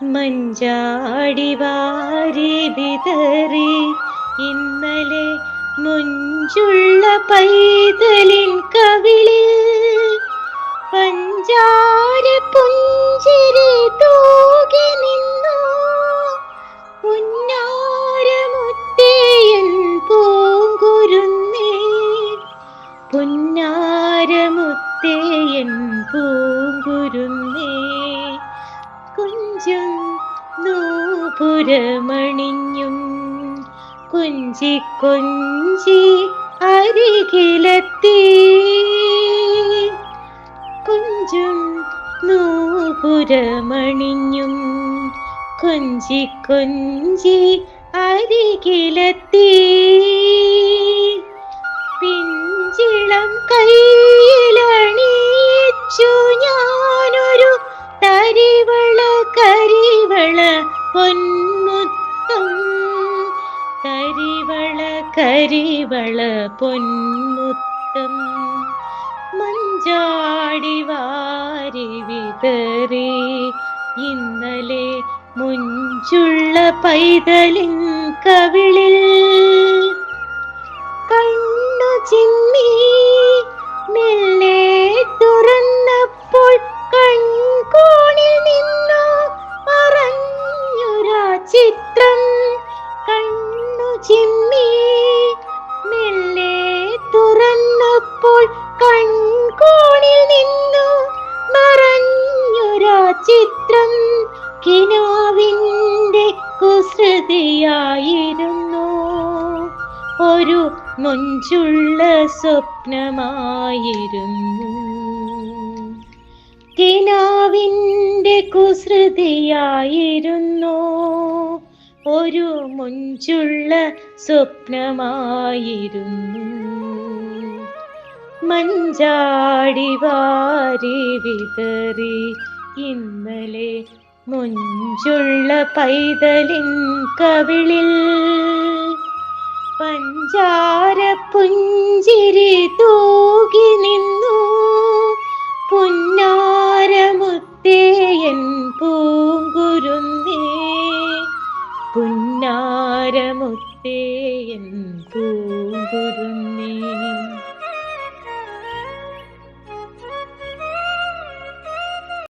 മഞ്ചാടി വാരി വിതറി ഇന്നലെ മുഞ്ചുള്ള പൈതലിൻ കവിളിൽ പഞ്ചാര പുഞ്ചിരി തൂകി നിന്നു. പുന്നാരമുത്തേയൻ പൂങ്കുരുന്നേ പുന്നാരമുത്തേയൻ പൂങ്കുരുന്നേ കുഞ്ചും നൂപുരമണിഞ്ഞും കുഞ്ചി കൊഞ്ചി അരികിലെത്തി. കുഞ്ചും നൂപുരമണിഞ്ഞും കുഞ്ചി കൊഞ്ചി അരികിലെത്തി. പൊന്മുത്തം കരിവള കരിവള പൊന്മുത്തം മഞ്ചാടി വാരി വിതറി ഇന്നലെ മുഞ്ചുള്ള പൈതലിൻ കവിളിൽ കുസൃതിയായിരുന്നു ഒരു മുഞ്ചുള്ള സ്വപ്നമായിരുന്നു. കിനാവിന്റെ കുസൃതിയായിരുന്നു. ഒരു മുഞ്ചുള്ള സ്വപ്നമായിരുന്നു. മഞ്ചാടി വാരി വിതറി ഇന്നലെ മുഞ്ചുള്ള പൈതലിൻ കവിളിൽ പഞ്ചാര പുഞ്ചിരി തൂകി നിന്നു. പുന്നാരമുത്തേയൻ പൂങ്കുരുന്നേ. പുന്നാരമുത്തേയൻ പൂങ്കുരു